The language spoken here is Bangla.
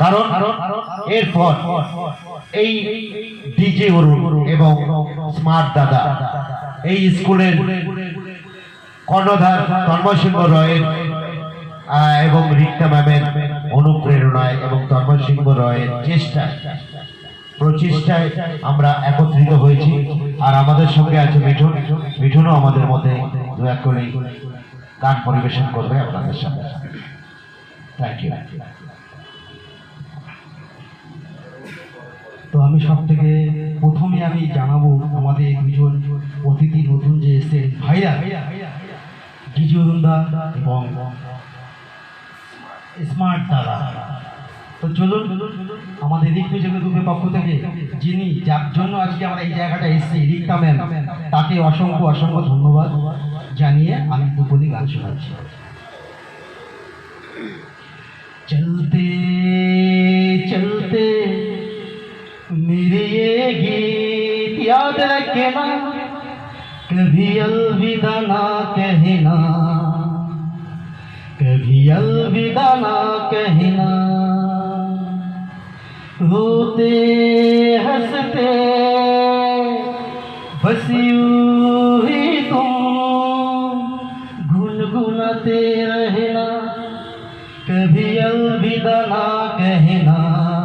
কারণ এরপর এই ডিজে অরুণ এবং স্মার্ট দাদা, এই স্কুলের কর্ণধার তন্ময় সিংহ রয়ের এবং রিক্তা ম্যামের অনুপ্রেরণায় এবং তন্ময় সিংহ রয়ের চেষ্টায়, প্রচেষ্টায় আমরা একত্রিত হয়েছি। আর আমাদের সঙ্গে আছে মিঠুন। মিঠুনও আমাদের মধ্যে দু এক করে গান পরিবেশন করবে আপনাদের সামনে। থ্যাংক ইউ তো আমি সব থেকে প্রথমে আমি জানাব আমাদের দুজন অতিথি নতুন যে এসেছেন, ভাইরা গিজুরুন্দা এবং স্মার্ট দাদা তো চলুন, আমাদের রিকমিউজিক গ্রুপের পক্ষ থেকে যিনি যার জন্য আজকে আমরা এই জায়গাটা এসেছি, রিক্তা ম্যাম, তাকে অসংখ্য অসংখ্য ধন্যবাদ জানিয়ে আমি দুপুরি গান শোনাচ্ছি চলতে मेरे ये गीत याद रखना, कभी अलविदा ना कहना, कभी अलविदा ना कहना। रोते हँसते, बस ही तुम, गुनगुनाते रहना, कभी अलविदा ना कहना।